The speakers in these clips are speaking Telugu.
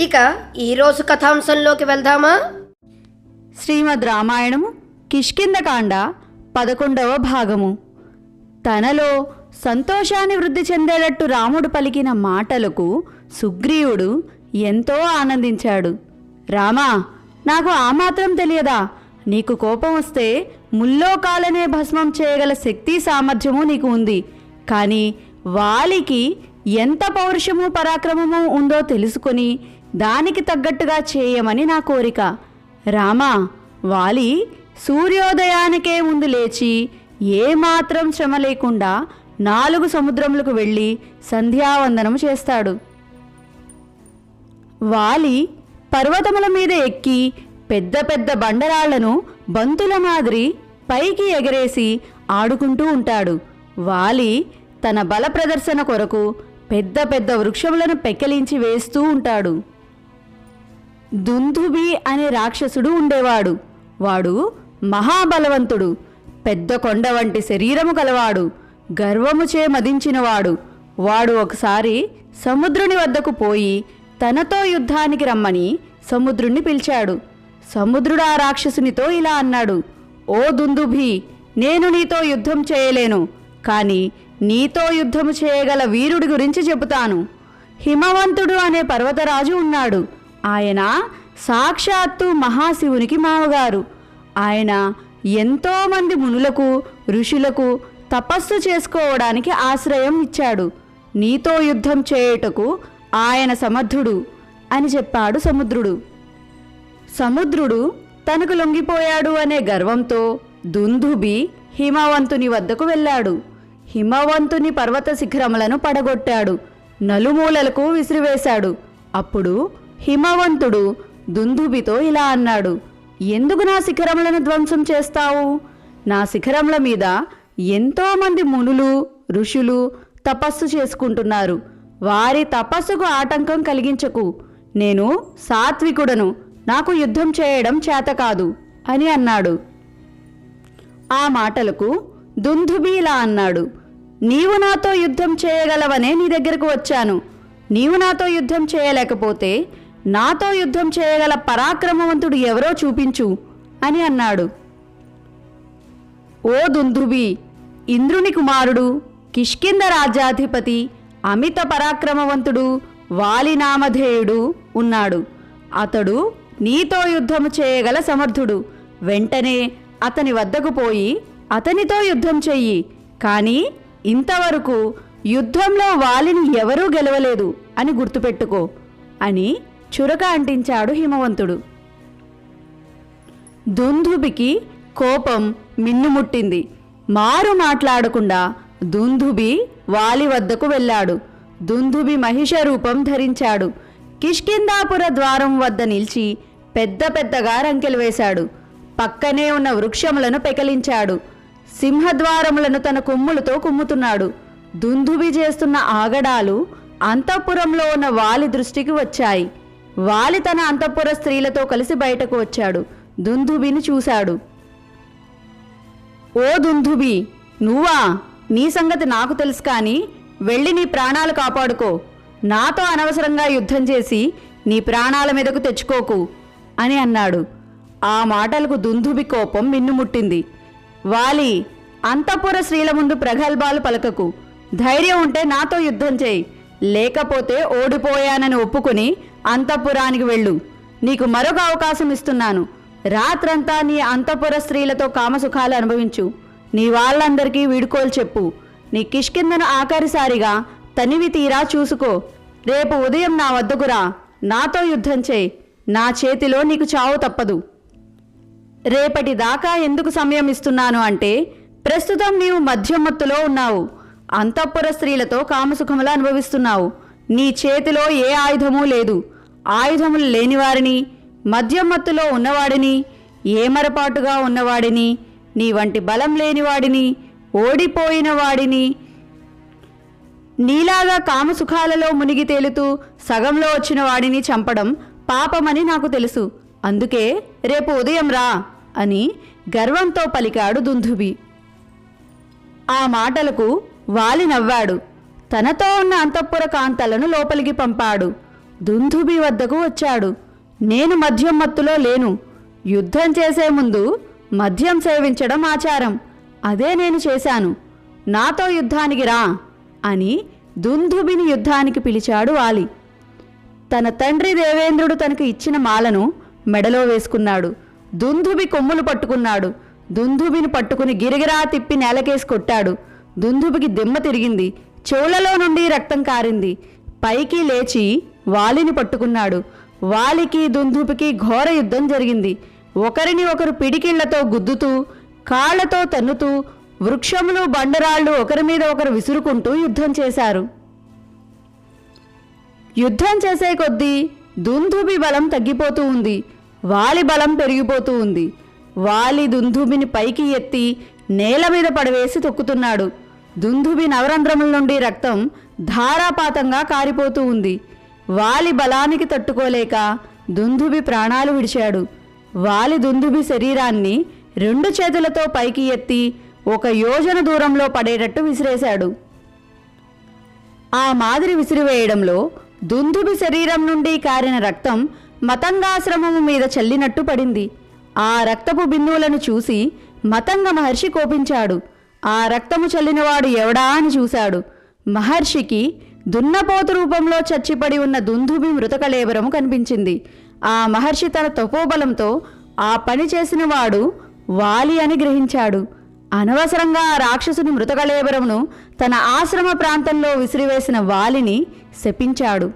ఇక ఈరోజు కథాంశంలోకి వెళ్దామా? శ్రీమద్ రామాయణము కిష్కిందకాండ పదకొండవ భాగము. తనలో సంతోషాన్ని వృద్ధి చెందేటట్టు రాముడు పలికిన మాటలకు సుగ్రీవుడు ఎంతో ఆనందించాడు. రామా నాకు ఆ మాత్రం తెలియదా? నీకు కోపం వస్తే ముల్లోకాలనే భస్మం చేయగల శక్తి సామర్థ్యము నీకు ఉంది. కానీ వాలికి ఎంత పౌరుషము పరాక్రమము ఉందో తెలుసుకొని దానికి తగ్గట్టుగా చేయమని నా కోరిక. రామా వాలి సూర్యోదయానికే ముందు లేచి ఏమాత్రం శ్రమ లేకుండా నాలుగు సముద్రములకు వెళ్ళి సంధ్యావందనం చేస్తాడు. వాలి పర్వతముల మీద ఎక్కి పెద్ద పెద్ద బండరాళ్ళను బంతుల మాదిరి పైకి ఎగరేసి ఆడుకుంటూ ఉంటాడు. వాలి తన బల ప్రదర్శన కొరకు పెద్ద పెద్ద వృక్షములను పెక్కలించి వేస్తూ ఉంటాడు. దుందుబి అనే రాక్షసుడు ఉండేవాడు. వాడు మహాబలవంతుడు పెద్ద కొండ వంటి శరీరము కలవాడు గర్వముచే మదించినవాడు. వాడు ఒకసారి సముద్రుని వద్దకు పోయి తనతో యుద్ధానికి రమ్మని సముద్రుణ్ణి పిలిచాడు. సముద్రుడు ఆ రాక్షసునితో ఇలా అన్నాడు ఓ దుందుభి నేను నీతో యుద్ధం చేయలేను కానీ నీతో యుద్ధము చేయగల వీరుడి గురించి చెబుతాను. హిమవంతుడు అనే పర్వతరాజు ఉన్నాడు. ఆయన సాక్షాత్తు మహాశివునికి మామగారు. ఆయన ఎంతోమంది మునులకు ఋషులకు తపస్సు చేసుకోవడానికి ఆశ్రయం ఇచ్చాడు. నీతో యుద్ధం చేయుటకు ఆయన సమర్థుడు అని చెప్పాడు సముద్రుడు. సముద్రుడు తనకు లొంగిపోయాడు అనే గర్వంతో దుందుబి హిమవంతుని వద్దకు వెళ్ళాడు. హిమవంతుని పర్వత శిఖరములను పడగొట్టాడు. నలుమూలలకు విసిరివేశాడు. అప్పుడు హిమవంతుడు దుందుబితో ఇలా అన్నాడు ఎందుకు నా శిఖరములను ధ్వంసం చేస్తావు? నా శిఖరముల మీద ఎంతోమంది మునులు ఋషులు తపస్సు చేసుకుంటున్నారు. వారి తపస్సుకు ఆటంకం కలిగించకు. నేను సాత్వికుడను. నాకు యుద్ధం చేయడం చేత కాదు అని అన్నాడు. ఆ మాటలకు దుందుబి ఇలా అన్నాడు నీవు నాతో యుద్ధం చేయగలవనే నీ దగ్గరకు వచ్చాను. నీవు నాతో యుద్ధం చేయలేకపోతే నాతో యుద్ధం చేయగల పరాక్రమవంతుడు ఎవరో చూపించు అని అన్నాడు. ఓ దుందుబి ఇంద్రుని కుమారుడు కిష్కింద రాజ్యాధిపతి అమిత పరాక్రమవంతుడు వాలినామధేయుడు ఉన్నాడు. అతడు నీతో యుద్ధము చేయగల సమర్థుడు. వెంటనే అతని వద్దకు పోయి అతనితో యుద్ధం చెయ్యి. కానీ ఇంతవరకు యుద్ధంలో వాలిని ఎవరూ గెలవలేదు అని గుర్తుపెట్టుకో అని చురక అంటించాడు హిమవంతుడు. దుందుబికి కోపం మిన్నుముట్టింది. మారు మాట్లాడకుండా దుందుబి వాలి వద్దకు వెళ్ళాడు. దుందుబి మహిష రూపం ధరించాడు. కిష్కిందాపుర ద్వారం వద్ద నిలిచి పెద్ద పెద్దగా రంకెలు వేశాడు. పక్కనే ఉన్న వృక్షములను పెకలించాడు. సింహద్వారములను తన కొమ్ములతో కుమ్ముతున్నాడు. దుందుబి చేస్తున్న ఆగడాలు అంతఃపురంలో ఉన్న వాలి దృష్టికి వచ్చాయి. వాలి తన అంతఃపుర స్త్రీలతో కలిసి బయటకు వచ్చాడు. దుందుబిని చూశాడు. ఓ దుందుబి నువ్వా? నీ సంగతి నాకు తెలుసు కానీ వెళ్ళి నీ ప్రాణాలు కాపాడుకో. నాతో అనవసరంగా యుద్ధం చేసి నీ ప్రాణాల మీదకు తెచ్చుకోకు అని అన్నాడు. ఆ మాటలకు దుందుబి కోపం మిన్నుముట్టింది వాలి అంతఃపుర స్త్రీల ముందు ప్రగల్భాలు పలకకు. ధైర్యం ఉంటే నాతో యుద్ధం చేయి. లేకపోతే ఓడిపోయానని ఒప్పుకుని అంతఃపురానికి వెళ్ళు. నీకు మరొక అవకాశం ఇస్తున్నాను. రాత్రంతా నీ అంతఃపుర స్త్రీలతో కామసుఖాలు అనుభవించు. నీ వాళ్ళందరికీ వీడుకోలు చెప్పు. నీ కిష్కిందను ఆఖరిసారిగా తనివి తీరా చూసుకో. రేపు ఉదయం నా వద్దకురా నాతో యుద్ధం చేయి. నా చేతిలో నీకు చావు తప్పదు. రేపటి దాకా ఎందుకు సమయం ఇస్తున్నాను అంటే ప్రస్తుతం నీవు మధ్యమత్తులో ఉన్నావు. అంతఃపుర స్త్రీలతో కామసుఖములు అనుభవిస్తున్నావు. నీ చేతిలో ఏ ఆయుధమూ లేదు. ఆయుధములు లేనివారిని మద్యమత్తులో ఉన్నవాడిని ఏమరపాటుగా ఉన్నవాడిని నీ వంటి బలం లేనివాడిని ఓడిపోయిన వాడిని నీలాగా కామసుఖాలలో మునిగి తేలుతూ సగంలో వచ్చిన వాడిని చంపడం పాపమని నాకు తెలుసు. అందుకే రేపు ఉదయం రా అని గర్వంతో పలికాడు దుందుబి. ఆ మాటలకు వాలి నవ్వాడు. తనతో ఉన్న అంతఃపుర కాంతలను లోపలికి పంపాడు. దుందుబి వద్దకు వచ్చాడు. నేను మద్యం మత్తులో లేను. యుద్ధం చేసే ముందు మద్యం సేవించడం ఆచారం. అదే నేను చేశాను. నాతో యుద్ధానికి రా అని దుందుబిని యుద్ధానికి పిలిచాడు వాలి. తన తండ్రి దేవేంద్రుడు తనకు ఇచ్చిన మాలను మెడలో వేసుకున్నాడు. దుందుబి కొమ్ములు పట్టుకున్నాడు. దుందుబిని పట్టుకుని గిరిగిరా తిప్పి నేలకేసి కొట్టాడు. దుందుబికి దిమ్మ తిరిగింది. చెవులలో నుండి రక్తం కారింది. పైకి లేచి వాలిని పట్టుకున్నాడు. వాలికి దుందుపికి ఘోర యుద్ధం జరిగింది. ఒకరిని ఒకరు పిడికిళ్ళతో గుద్దుతూ కాళ్ళతో తన్నుతూ వృక్షములు బండరాళ్ళు ఒకరి మీద ఒకరు విసురుకుంటూ యుద్ధం చేశారు. యుద్ధం చేసే కొద్దీ దుందుబి బలం తగ్గిపోతూ ఉంది. వాలి బలం పెరిగిపోతూ ఉంది. వాలి దుందుబిని పైకి ఎత్తి నేల మీద పడవేసి తొక్కుతున్నాడు. దుందుబి నవరంధ్రముల నుండి రక్తం ధారాపాతంగా కారిపోతూ ఉంది. వాలి బలానికి తట్టుకోలేక దుందుబి ప్రాణాలు విడిచాడు. వాలి దుందుబి శరీరాన్ని రెండు చేతులతో పైకి ఎత్తి ఒక యోజన దూరంలో పడేటట్టు విసిరేశాడు. ఆ మాదిరి విసిరివేయడంలో దుందుబి శరీరం నుండి కారిన రక్తం మతంగాశ్రమము మీద చల్లినట్టు పడింది. ఆ రక్తపు బిందువులను చూసి మతంగ మహర్షి కోపించాడు. ఆ రక్తము చల్లినవాడు ఎవడా అని చూశాడు. మహర్షికి దున్నపోతు రూపంలో చచ్చిపడి ఉన్న దుందుభి మృతకలేబరము కనిపించింది. ఆ మహర్షి తన తపోబలంతో ఆ పని చేసిన వాడు వాలి అని గ్రహించాడు. అనవసరంగా ఆ రాక్షసుని మృతకళేబరమును తన ఆశ్రమ ప్రాంతంలో విసిరివేసిన వాలిని శపించాడు.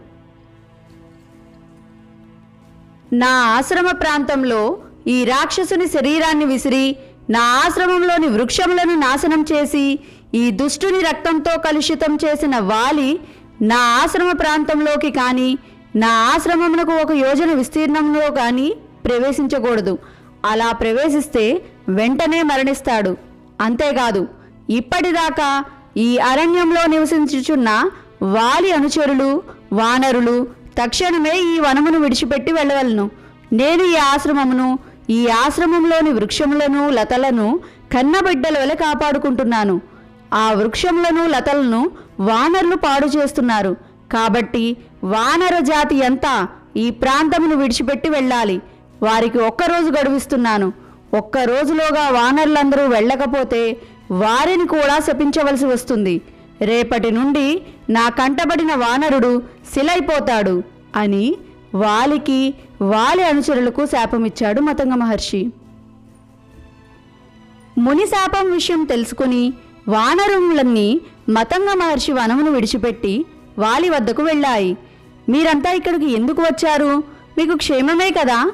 నా ఆశ్రమ ప్రాంతంలో ఈ రాక్షసుని శరీరాన్ని విసిరి నా ఆశ్రమంలోని వృక్షములను నాశనం చేసి ఈ దుష్టుని రక్తంతో కలుషితం చేసిన వాలి నా ఆశ్రమ ప్రాంతంలోకి కానీ నా ఆశ్రమమునకు ఒక యోజన విస్తీర్ణంలో కానీ ప్రవేశించకూడదు. అలా ప్రవేశిస్తే వెంటనే మరణిస్తాడు. అంతేకాదు ఇప్పటిదాకా ఈ అరణ్యంలో నివసించుచున్న వాలి అనుచరులు వానరులు తక్షణమే ఈ వనమును విడిచిపెట్టి వెళ్ళవలను. నేను ఈ ఆశ్రమమును ఈ ఆశ్రమంలోని వృక్షములను లతలను కన్నబిడ్డల వలె కాపాడుకుంటున్నాను. ఆ వృక్షములను లతలను వానరులు పాడు చేస్తున్నారు. కాబట్టి వానర జాతి అంతా ఈ ప్రాంతమును విడిచిపెట్టి వెళ్ళాలి. వారికి ఒక్కరోజు గడువిస్తున్నాను. ఒక్క రోజులోగా వానరులందరూ వెళ్ళకపోతే వారిని కూడా శపించవలసి వస్తుంది. రేపటి నుండి నా కంటబడిన వానరుడు శిలైపోతాడు అని వాలికి వాలి అనుచరులకు శాపమిచ్చాడు మతంగ మహర్షి. ముని శాపం విషయం తెలుసుకుని వానరములన్నీ మతంగ మహర్షి వనమును విడిచిపెట్టి వాలి వద్దకు వెళ్ళాయి. మీరంతా ఇక్కడికి ఎందుకు వచ్చారు? మీకు క్షేమమే కదా?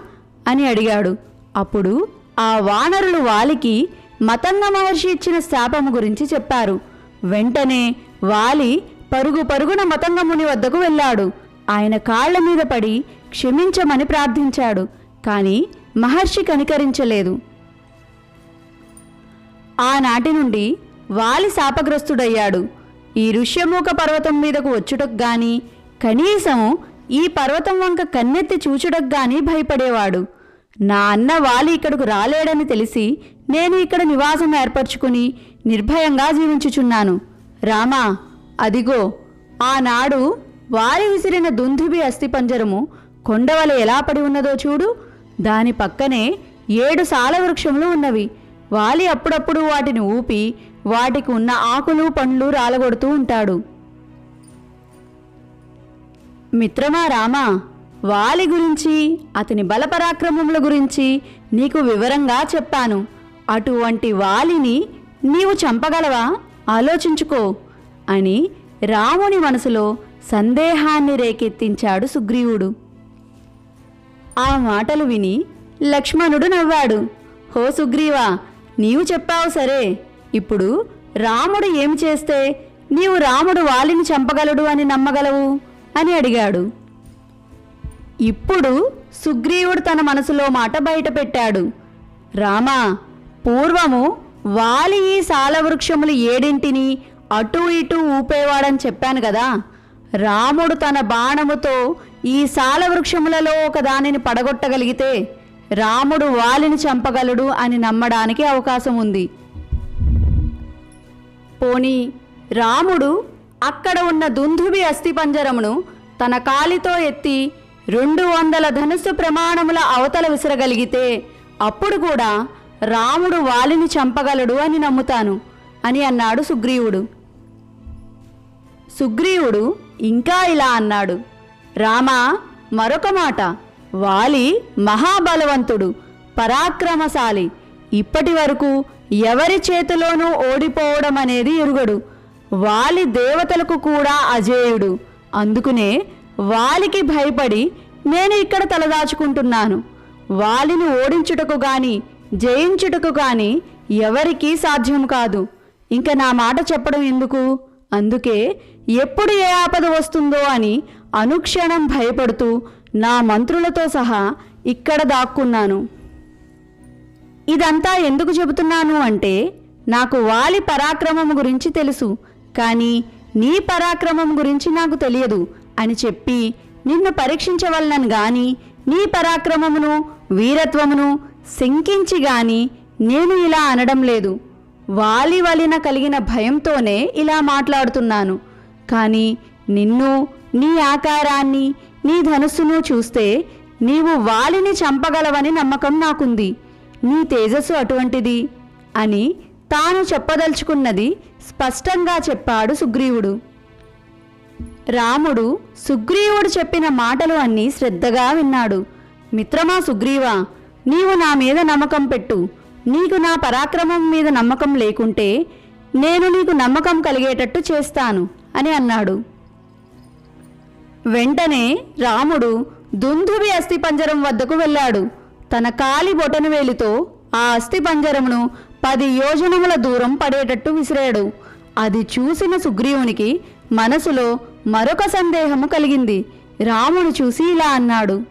అని అడిగాడు. అప్పుడు ఆ వానరులు వాలికి మతంగ మహర్షి ఇచ్చిన శాపము గురించి చెప్పారు. వెంటనే వాలి పరుగు పరుగున మతంగముని వద్దకు వెళ్ళాడు. ఆయన కాళ్ళ మీద పడి క్షమించమని ప్రార్థించాడు. కానీ మహర్షి కనికరించలేదు. ఆనాటి నుండి వాలి శాపగ్రస్తుడయ్యాడు. ఈ ఋష్యమూక పర్వతం మీదకు వచ్చుటకు గాని కనీసం ఈ పర్వతం వంక కన్నెత్తి చూచుటకు గాని భయపడేవాడు. నా అన్న వాలి ఇక్కడకు రాలేడని తెలిసి నేను ఇక్కడ నివాసం ఏర్పరచుకుని నిర్భయంగా జీవించుచున్నాను. రామా అదిగో ఆనాడు వారి విసిరిన దుందుబి అస్థిపంజరము కొండవల ఎలా పడి ఉన్నదో చూడు. దాని పక్కనే ఏడు సాల వృక్షములు ఉన్నవి. వాలి అప్పుడప్పుడు వాటిని ఊపి వాటికి ఉన్న ఆకులు పండ్లు రాలగొడుతూ ఉంటాడు. మిత్రమా రామా వాలి గురించి అతని బలపరాక్రమముల గురించి నీకు వివరంగా చెప్పాను. అటువంటి వాలిని నీవు చంపగలవా? ఆలోచించుకో అని రాముని మనసులో సందేహాన్ని రేకెత్తించాడు సుగ్రీవుడు. ఆ మాటలు విని లక్ష్మణుడు నవ్వాడు. హో సుగ్రీవా నీవు చెప్పావు సరే. ఇప్పుడు రాముడు ఏమి చేస్తే నీవు రాముడు వాలిని చంపగలడు అని నమ్మగలవు? అని అడిగాడు. ఇప్పుడు సుగ్రీవుడు తన మనసులో మాట బయటపెట్టాడు రామా పూర్వము వాలి ఈ సాలవృక్షములు ఏడింటిని అటు ఇటు ఊపేవాడని చెప్పాను కదా. రాముడు తన బాణముతో ఈ సాలవృక్షములలో ఒక దానిని పడగొట్టగలిగితే రాముడు వాలిని చంపగలడు అని నమ్మడానికి అవకాశం ఉంది పోనీ రాముడు అక్కడ ఉన్న దుందుబి అస్థిపంజరమును తన కాలితో ఎత్తి రెండు వందల ధనుస్సు ప్రమాణముల అవతల విసరగలిగితే అప్పుడు కూడా రాముడు వాలిని చంపగలడు అని నమ్ముతాను అని అన్నాడు సుగ్రీవుడు. సుగ్రీవుడు ఇంకా ఇలా అన్నాడు. రామా మరొక మాట. వాలి మహాబలవంతుడు పరాక్రమశాలి. ఇప్పటి వరకు ఎవరి చేతిలోనూ ఓడిపోవడం అనేది ఎరుగడు. వాలి దేవతలకు కూడా అజేయుడు. అందుకునే వాలికి భయపడి నేను ఇక్కడ తలదాచుకుంటున్నాను. వాలిని ఓడించుటకు గాని జయించుటకు గాని ఎవరికీ సాధ్యం కాదు. ఇంక నా మాట చెప్పడం ఎందుకు? అందుకే ఎప్పుడు ఏ ఆపద వస్తుందో అని అనుక్షణం భయపడుతూ నా మంత్రులతో సహా ఇక్కడ దాక్కున్నాను. ఇదంతా ఎందుకు చెబుతున్నాను అంటే నాకు వాలి పరాక్రమం గురించి తెలుసు కానీ నీ పరాక్రమం గురించి నాకు తెలియదు అని చెప్పి నిన్ను పరీక్షించవలనని గాని నీ పరాక్రమమును వీరత్వమును శంకించి గాని నేను ఇలా అనడం లేదు. వాలి వలిన కలిగిన భయంతోనే ఇలా మాట్లాడుతున్నాను. కానీ నిన్ను నీ ఆకారాన్ని నీ ధనుస్సును చూస్తే నీవు వాలిని చంపగలవని నమ్మకం నాకుంది. నీ తేజస్సు అటువంటిది అని తాను చెప్పదలుచుకున్నది స్పష్టంగా చెప్పాడు సుగ్రీవుడు. రాముడు సుగ్రీవుడు చెప్పిన మాటలు అన్నీ శ్రద్ధగా విన్నాడు. మిత్రమా సుగ్రీవా నీవు నా మీద నమ్మకం పెట్టు. నీకు నా పరాక్రమం మీద నమ్మకం లేకుంటే నేను నీకు నమ్మకం కలిగేటట్టు చేస్తాను అని అన్నాడు. వెంటనే రాముడు దుందుబి అస్థిపంజరం వద్దకు వెళ్ళాడు. తన కాలి బొటనవేలితో ఆ అస్థిపంజరమును పది యోజనముల దూరం పడేటట్టు విసిరాడు. అది చూసిన సుగ్రీవునికి మనసులో మరొక సందేహము కలిగింది. రాముడు చూసి ఇలా అన్నాడు.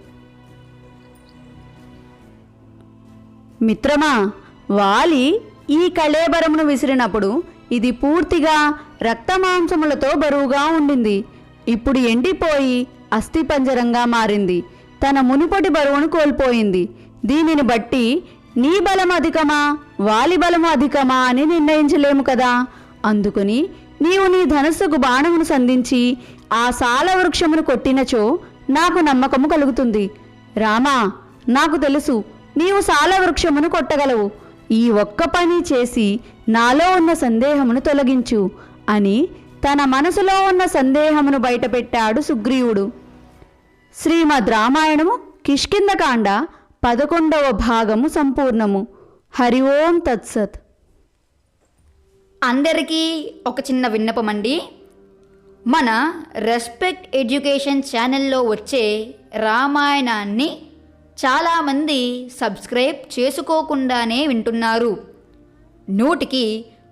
మిత్రమా వాలి ఈ కళేబరమును విసిరినప్పుడు ఇది పూర్తిగా రక్తమాంసములతో బరువుగా ఉండింది. ఇప్పుడు ఎండిపోయి అస్థిపంజరంగా మారింది. తన మునుపటి బరువును కోల్పోయింది. దీనిని బట్టి నీ బలం అధికమా వాలి బలము అధికమా అని నిర్ణయించలేము కదా? అందుకుని నీవు నీ ధనస్సుకు బాణమును సంధించి ఆ సాల వృక్షమును కొట్టినచో నాకు నమ్మకము కలుగుతుంది. రామా నాకు తెలుసు నీవు సాల వృక్షమును కొట్టగలవు. ఈ ఒక్క పని చేసి నాలో ఉన్న సందేహమును తొలగించు అని తన మనసులో ఉన్న సందేహమును బయటపెట్టాడు సుగ్రీవుడు. శ్రీమద్ రామాయణము కిష్కిందకాండ పదకొండవ భాగము సంపూర్ణము. హరి ఓం తత్సత్. అందరికీ ఒక చిన్న విన్నపం అండి మన రెస్పెక్ట్ ఎడ్యుకేషన్ ఛానల్లో వచ్చే రామాయణాన్ని చాలామంది సబ్స్క్రైబ్ చేసుకోకుండానే వింటున్నారు. నూటికి